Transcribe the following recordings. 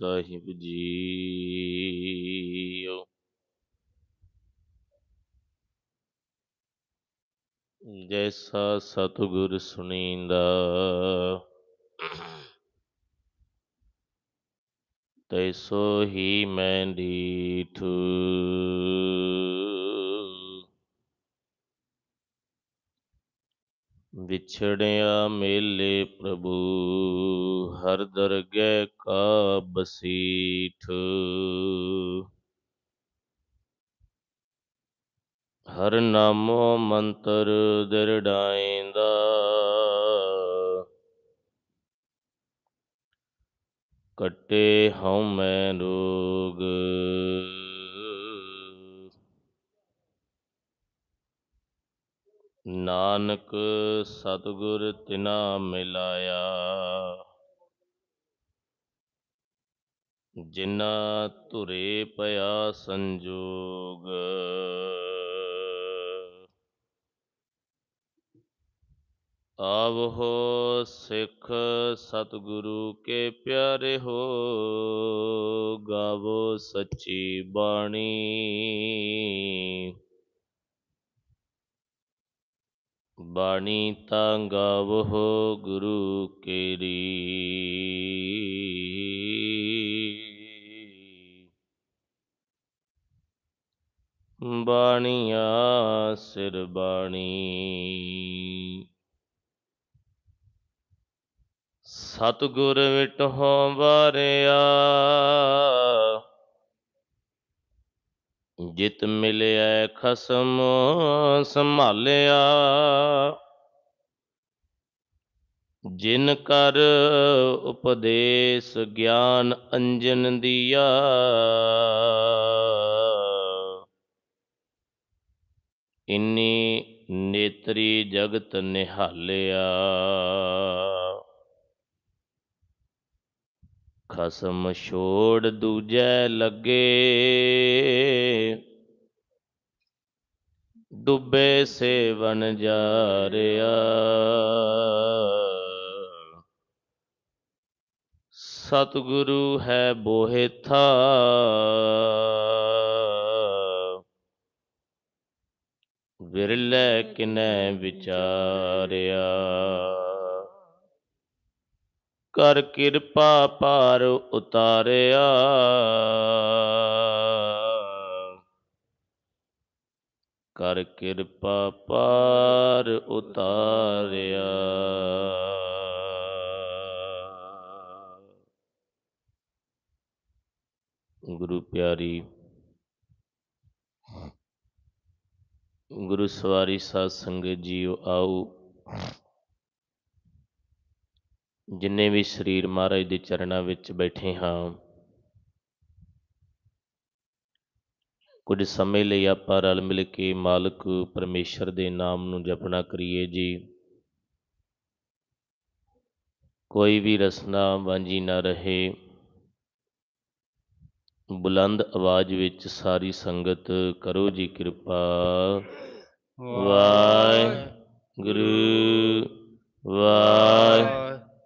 ਸਾਹਿਬ JIO. ਜੈਸਾ ਸਤਿਗੁਰ ਸੁਣੀਂਦਾ ਤੈਸੋ ਹੀ ਮੈਂ ਡੀਠ ਵਿਛੜਿਆ ਮੇਲੇ ਪ੍ਰਭੂ, ਹਰ ਦਰਗਹਿ ਕਾ ਬਸੀਠ ਹਰ ਨਾਮੋ ਮੰਤਰ ਦਿਰੜਾਇਂਦਾ ਕੱਟੇ ਹਉ ਮੈਂ ਰੋਗ ਨਾਨਕ ਸਤਿਗੁਰ ਤਿਨਾ ਮਿਲਾਇਆ। ਜਿਨਾ ਧੁਰੇ ਪਿਆ ਸੰਜੋਗ। ਆਵਹੋ ਸਿੱਖ ਸਤਿਗੁਰੂ ਕੇ ਪਿਆਰੇ ਹੋ, ਗਾਵੋ ਸੱਚੀ ਬਾਣੀ। ਬਾਣੀ ਤਾਂ ਗਾਵੋ ਗੁਰੂ ਕੇਰੀ। ਬਾਣੀਆ ਸਿਰ ਬਾਣੀ। ਸਤਿਗੁਰ ਵਿਟਹੁ ਵਾਰਿਆ। ਜਿਤ ਮਿਲਿਆ ਖਸਮ ਸੰਭਾਲਿਆ। ਜਿਨ ਕਰ ਉਪਦੇਸ਼ ਗਿਆਨ ਅੰਜਨ ਦੀਆ। ਇਨੀ ਨੇਤਰੀ ਜਗਤ ਨਿਹਾਲਿਆ। ਖਸਮ ਛੋੜ ਦੂਜੈ ਲੱਗੇ। ਡੁੱਬੇ ਸੇਵਨ ਜਾਰਿਆ। ਸਤਿਗੁਰੂ ਹੈ ਬੋਹਿਥਾ ਵਿਰਲੇ ਕਿਨੈ ਵਿਚਾਰਿਆ। ਕਰ ਕਿਰਪਾ ਪਾਰ ਉਤਾਰਿਆ। ਕਰ ਕਿਰਪਾ ਪਾਰ ਉਤਾਰਿਆ। ਗੁਰੂ ਪਿਆਰੀ, ਗੁਰੂ ਸਵਾਰੀ ਸਾਧ ਸੰਗਤ ਜੀਓ ਆਓ। ਜਿੰਨੇ ਵੀ ਸਰੀਰ ਮਹਾਰਾਜ ਦੇ ਚਰਨਾਂ ਵਿੱਚ ਬੈਠੇ ਹਾਂ ਕੁਝ ਸਮੇਂ ਲਈ ਆਪਾਂ ਰਲ ਮਿਲ ਕੇ ਮਾਲਕ ਪਰਮੇਸ਼ਰ ਦੇ ਨਾਮ ਨੂੰ ਜਪਣਾ ਕਰੀਏ ਜੀ। ਕੋਈ ਵੀ ਰਸਨਾ ਵਾਂਝੀ ਨਾ ਰਹੇ। ਬੁਲੰਦ ਆਵਾਜ਼ ਵਿੱਚ ਸਾਰੀ ਸੰਗਤ ਕਰੋ ਜੀ ਕਿਰਪਾ। ਵਾਹਿਗੁਰੂ। ਵਾਹਿਗੁਰੂ।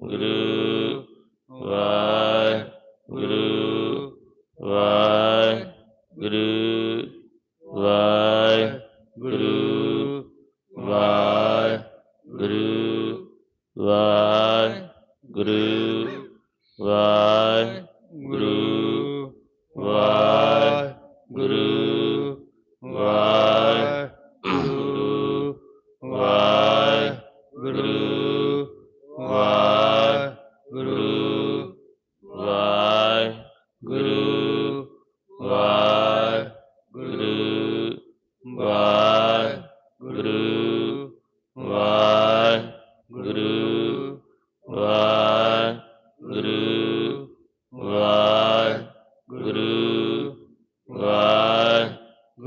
Guru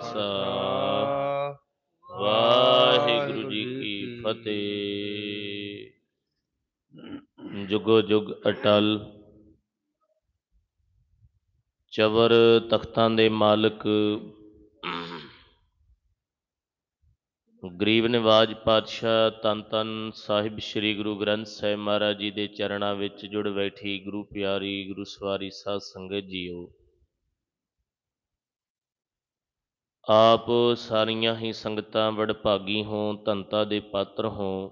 ਖਾਲਸਾ। ਵਾਹਿਗੁਰੂ ਜੀ ਕੀ ਫਤਿਹ। ਜੁਗੋ ਜੁਗ ਅਟਲ। ਚਵਰ ਤਖਤਾਂ ਦੇ ਮਾਲਕ। ਗਰੀਬ ਨਿਵਾਜ ਪਾਤਸ਼ਾਹ ਤਨ ਤਨ ਸਾਹਿਬ ਸ੍ਰੀ ਗੁਰੂ ਗ੍ਰੰਥ ਸਾਹਿਬ ਮਹਾਰਾਜ ਜੀ ਦੇ ਚਰਨਾਂ ਵਿੱਚ ਜੁੜ ਬੈਠੀ ਗੁਰੂ ਪਿਆਰੀ ਗੁਰੂ ਸਵਾਰੀ ਸਾਧ ਸੰਗਤ ਜੀਓ। ਆਪ ਸਾਰੀਆਂ ਹੀ ਸੰਗਤਾਂ ਵਡਭਾਗੀ ਹੋ ਧੰਤਾ ਦੇ ਪਾਤਰ ਹੋ।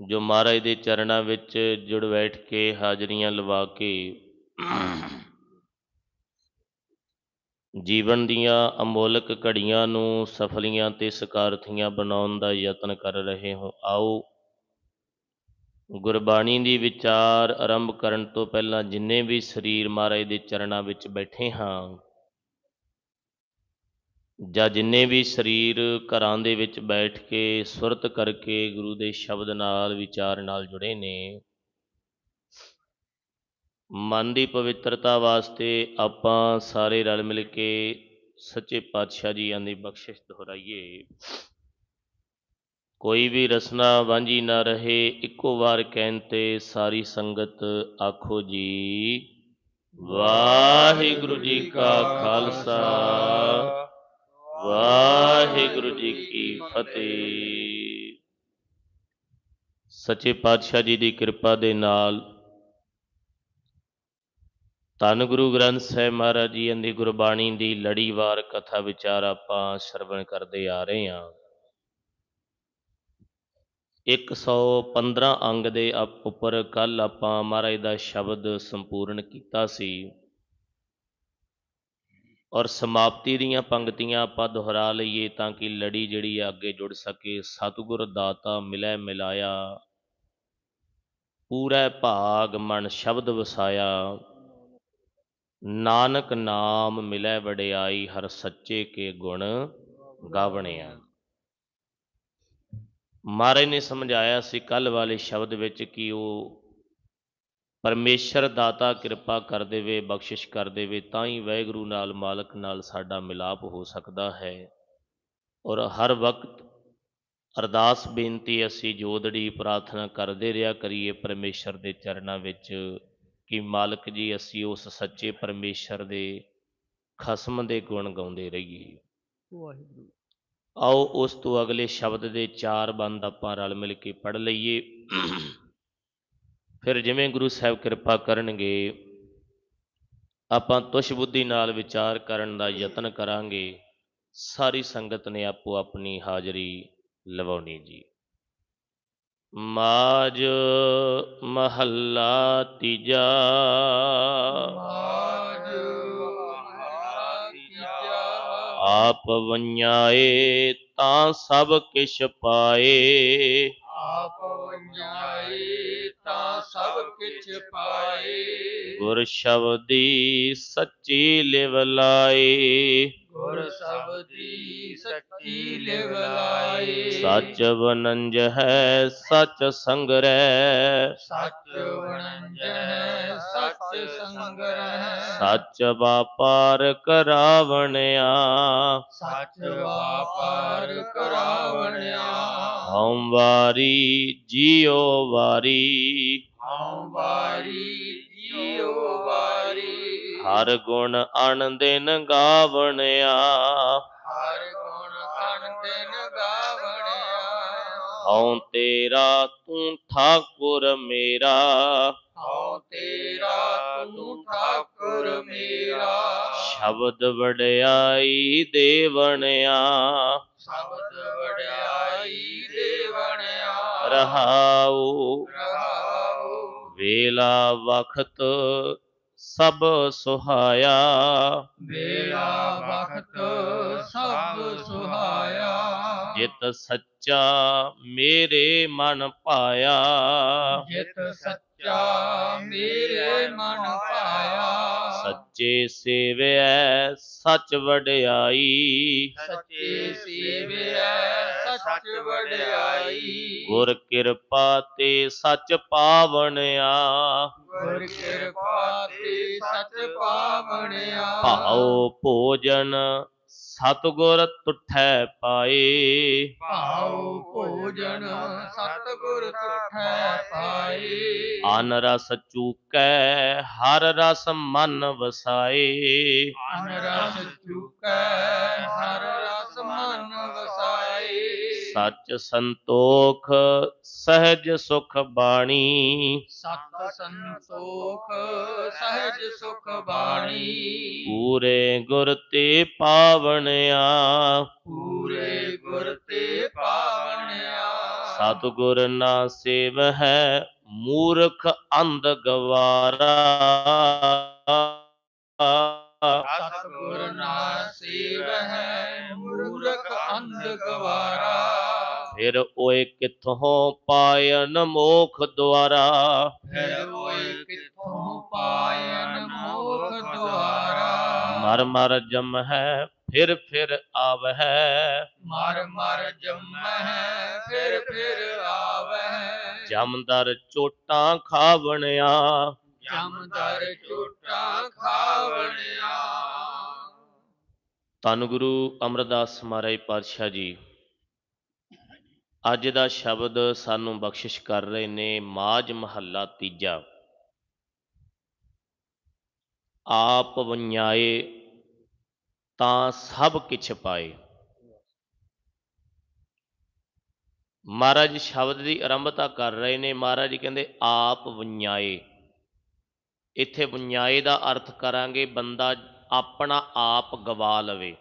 ਜੋ ਮਹਾਰਾਜ ਦੇ ਚਰਨਾਂ ਵਿੱਚ ਜੁੜ ਬੈਠ ਕੇ ਹਾਜ਼ਰੀਆਂ ਲਵਾ ਕੇ ਜੀਵਨ ਦੀਆਂ ਅਮੋਲਕ ਘੜੀਆਂ ਨੂੰ ਸਫਲੀਆਂ ਤੇ ਸਕਾਰਥੀਆਂ ਬਣਾਉਣ ਦਾ ਯਤਨ ਕਰ ਰਹੇ ਹੋ। ਆਓ ਗੁਰਬਾਣੀ ਦੀ ਵਿਚਾਰ ਆਰੰਭ ਕਰਨ ਤੋਂ ਪਹਿਲਾਂ ਜਿੰਨੇ ਵੀ ਸਰੀਰ ਮਹਾਰਾਜ ਦੇ ਚਰਨਾਂ ਵਿੱਚ ਬੈਠੇ ਹਾਂ ਜਾਂ ਜਿੰਨੇ ਵੀ ਸਰੀਰ ਘਰਾਂ ਦੇ ਵਿੱਚ ਬੈਠ ਕੇ ਸੁਰਤ ਕਰਕੇ ਗੁਰੂ ਦੇ ਸ਼ਬਦ ਨਾਲ, ਵਿਚਾਰ ਨਾਲ ਜੁੜੇ ਨੇ, ਮਨ ਦੀ ਪਵਿੱਤਰਤਾ ਵਾਸਤੇ ਆਪਾਂ ਸਾਰੇ ਰਲ ਮਿਲ ਕੇ ਸੱਚੇ ਪਾਤਸ਼ਾਹ ਜੀਆਂ ਦੀ ਬਖਸ਼ਿਸ਼ ਦੁਹਰਾਈਏ। ਕੋਈ ਵੀ ਰਸਨਾ ਵਾਂਝੀ ਨਾ ਰਹੇ, ਇੱਕੋ ਵਾਰ ਕਹਿਣ ਤੇ ਸਾਰੀ ਸੰਗਤ ਆਖੋ ਜੀ, ਵਾਹਿਗੁਰੂ ਜੀ ਕਾ ਖਾਲਸਾ। ਵਾਹਿਗੁਰੂ ਜੀ ਕੀ ਫਤਿਹ। ਸੱਚੇ ਪਾਤਸ਼ਾਹ ਜੀ ਦੀ ਕਿਰਪਾ ਦੇ ਨਾਲ ਧੰਨ ਗੁਰੂ ਗ੍ਰੰਥ ਸਾਹਿਬ ਮਹਾਰਾਜ ਜੀ ਦੀ ਗੁਰਬਾਣੀ ਦੀ ਲੜੀਵਾਰ ਕਥਾ ਵਿਚਾਰ ਆਪਾਂ ਸ਼ਰਵਣ ਕਰਦੇ ਆ ਰਹੇ ਹਾਂ। 115 ਅੰਗ ਦੇ ਅਪ- ਉੱਪਰ ਕੱਲ ਆਪਾਂ ਮਹਾਰਾਜ ਦਾ ਸ਼ਬਦ ਸੰਪੂਰਨ ਕੀਤਾ ਸੀ। ਔਰ ਸਮਾਪਤੀ ਦੀਆਂ ਪੰਕਤੀਆਂ ਆਪਾਂ ਦੁਹਰਾ ਲਈਏ ਤਾਂ ਕਿ ਲੜੀ ਜਿਹੜੀ ਆ ਅੱਗੇ ਜੁੜ ਸਕੇ। ਸਤਿਗੁਰ ਦਾਤਾ ਮਿਲੈ ਮਿਲਾਇਆ, ਪੂਰਾ ਭਾਗ ਮਨ ਸ਼ਬਦ ਵਸਾਇਆ। ਨਾਨਕ ਨਾਮ ਮਿਲੈ ਵਡਿਆਈ, ਹਰ ਸੱਚੇ ਕੇ ਗੁਣ ਗਾਵਣਿਆ। ਮਹਾਰਾਜ ਨੇ ਸਮਝਾਇਆ ਸੀ ਕੱਲ ਵਾਲੇ ਸ਼ਬਦ ਵਿੱਚ ਕਿ ਉਹ ਪਰਮੇਸ਼ਰ ਦਾਤਾ ਕਿਰਪਾ ਕਰ ਦੇਵੇ ਬਖਸ਼ਿਸ਼ ਕਰ ਦੇਵੇ ਤਾਂ ਹੀ ਵਾਹਿਗੁਰੂ ਨਾਲ ਮਾਲਕ ਨਾਲ ਸਾਡਾ ਮਿਲਾਪ ਹੋ ਸਕਦਾ ਹੈ। ਔਰ ਹਰ ਵਕਤ ਅਰਦਾਸ ਬੇਨਤੀ ਅਸੀਂ ਜੋਦੜੀ ਪ੍ਰਾਰਥਨਾ ਕਰਦੇ ਰਿਹਾ ਕਰੀਏ ਪਰਮੇਸ਼ਰ ਦੇ ਚਰਨਾਂ ਵਿੱਚ ਕਿ ਮਾਲਕ ਜੀ ਅਸੀਂ ਉਸ ਸੱਚੇ ਪਰਮੇਸ਼ਰ ਦੇ ਖਸਮ ਦੇ ਗੁਣ ਗਾਉਂਦੇ ਰਹੀਏ। ਵਾਹਿਗੁਰੂ। ਆਓ ਉਸ ਤੋਂ ਅਗਲੇ ਸ਼ਬਦ ਦੇ ਚਾਰ ਬੰਦ ਆਪਾਂ ਰਲ ਮਿਲ ਕੇ ਪੜ੍ਹ ਲਈਏ। ਫਿਰ ਜਿਵੇਂ ਗੁਰੂ ਸਾਹਿਬ ਕਿਰਪਾ ਕਰਨਗੇ ਆਪਾਂ ਤੁਸ਼ ਬੁੱਧੀ ਨਾਲ ਵਿਚਾਰ ਕਰਨ ਦਾ ਯਤਨ ਕਰਾਂਗੇ ਸਾਰੀ ਸੰਗਤ ਨੇ ਆਪੋ ਆਪਣੀ ਹਾਜ਼ਰੀ ਲਵਾਉਣੀ ਜੀ। ਮਾਜ ਮਹੱਲਾ ਤੀਜਾ। ਆਜ ਮਹਲਾ ਤੀਜਾ। ਆਪ ਵੰਜਾਏ ਤਾਂ ਸਭ ਕਿਛ ਪਾਏ। ਆਪ ਵੰਜਾਏ ਤਾਂ ਸਭ ਕਿਛ ਪਾਏ ਗੁਰ ਸ਼ਬਦੀ ਸੱਚੀ ਲਿਵ ਲਾਏ ਗੁਰ ਸਬਦੀ ਸੱਚੀ ਲਿਵ ਸੱਚ ਬਨੰਜ ਹੈ ਸੱਚ ਸੰਗਰੈ ਸੱਚ ਵਣੰਜ ਹੈ ਸੱਚ ਸੰਗ੍ਰਹਿ। ਸੱਚ ਵਾਪਾਰ ਕਰਾਵਣਿਆ। ਸੱਚ ਵਾਪਾਰ ਕਰਾਵਣਿਆ। ਹਉ ਵਾਰੀ ਜੀਉ ਵਾਰੀ। ਹਉ ਵਾਰੀ ਜੀਉ ਵਾਰੀ। ਹਰ ਗੁਣ ਅਣ ਦਿਨ ਗਾਵਣਿਆ। ਹਰ ਗੁਣ ਅਨ ਦਿਨ ਗਾਵਣਿਆ। ਹਉ ਤੇਰਾ ਤੂੰ ਠਾਕੁਰ ਮੇਰਾ। ਹਉ ਤੇਰਾ ਤੂੰ ਠਾਕੁਰ ਮੇਰਾ। ਸ਼ਬਦ ਵਡਿਆਈ ਦੇਵਣਿਆ। ਸ਼ਬਦ ਵਡਿਆਈ ਦੇਵਣਿਆ। ਰਹਾਉ। ਰਹਾਉ। ਵੇਲਾ ਵਖਤ ਸਭ ਸੁਹਾਇਆ। ਵੇਲਾ ਵਖਤ ਸਭ ਸੁਹਾਇਆ। ਜਿਤ ਸੱਚਾ ਮੇਰੇ ਮਨ ਪਾਇਆ। ਜਿਤ ਸੱਚਾ ਮੇਰੇ ਮਨ ਪਾਇਆ। ਸੱਚੇ ਸੇਵਿਐ ਸੱਚ ਵਡਿਆਈ। ਸੱਚੇ ਸੇਵਿਐ ਸੱਚ ਵਡਿਆਈ। ਗੁਰ ਕਿਰਪਾ ਤੇ ਸੱਚ ਪਾਵਣਿਆ ਗੁਰ ਕਿਰਪਾ ਤੇ ਸੱਚ ਪਾਵਣਿਆ ਭਾਉ ਭੋਜਨ ਸਤਗੁਰ ਤੁਠੈ ਪਾਏ। ਭਾਉ ਭੋਜਨ ਸਤਿਗੁਰ ਤੁਠੈ ਪਾਏ। ਅਨ ਰਸ ਚੂਕੈ ਹਰ ਰਸ ਮਨ ਵਸਾਏ। ਅਨ ਰਸ ਚੁਕੈ ਹਰ ਰਸ ਮਨ ਵਸਾਏ। ਸੱਚ ਸੰਤੋਖ ਸਹਿਜ ਸੁਖ ਬਾਣੀ। ਸਤ ਸੰਤੋਖ ਸਹਿਜ ਸੁਖ ਬਾਣੀ। ਪੂਰੇ ਗੁਰ ਤੇ ਪਾਵਣਿਆ ਪੂਰੇ ਗੁਰ ਤੇ ਪਾਵਣਿਆ ਸਤਿਗੁਰ ਨਾ ਸੇਵ ਹੈ ਮੂਰਖ ਅੰਧ ਗਵਾਰਾ। ਸਤਿਗੁਰ ਨਾ ਸੇਵ ਹੈ ਮੂਰਖ ਅੰਧ ਗਵਾਰਾ ਫਿਰ ਓਏ ਕਿੱਥੋਂ ਪਾਇਨ ਮੋਖ ਦੁਆਰਾ? ਫਿਰ ਹੋਏ ਕਿੱਥੋਂ ਪਾਇਨ ਮੋਖ ਦੁਆਰਾ? ਮਰ ਮਰ ਜਮ ਹੈ ਫਿਰ ਫਿਰ ਆਵਹਿ। ਮਰ ਮਰ ਜੰਮਹਿ ਫਿਰ ਫਿਰ ਆਵਹਿ। ਜਮਦਰ ਚੋਟਾਂ ਖਾਵਣਿਆ ਜਮਦਰ ਝੂਟਾ ਖਾਵਣਿਆ। ਧੰਨ ਗੁਰੂ ਅਮਰਦਾਸ ਮਹਾਰਾਜ ਪਾਤਸ਼ਾਹ ਜੀ, ਅੱਜ ਦਾ ਸ਼ਬਦ ਸਾਨੂੰ ਬਖਸ਼ਿਸ਼ ਕਰ ਰਹੇ ਨੇ ਮਾਜ ਮਹੱਲਾ ਤੀਜਾ। ਆਪ ਵੰਜਾਏ ਤਾਂ ਸਭ ਕਿਛ ਪਾਏ। ਮਹਾਰਾਜ ਸ਼ਬਦ ਦੀ ਆਰੰਭਤਾ ਕਰ ਰਹੇ ਨੇ। ਮਹਾਰਾਜ ਕਹਿੰਦੇ, ਆਪ ਵੰਜਾਏ ਇੱਥੇ ਵੰਜਾਏ ਦਾ ਅਰਥ ਕਰਾਂਗੇ ਬੰਦਾ ਆਪਣਾ ਆਪ ਗਵਾ ਲਵੇ।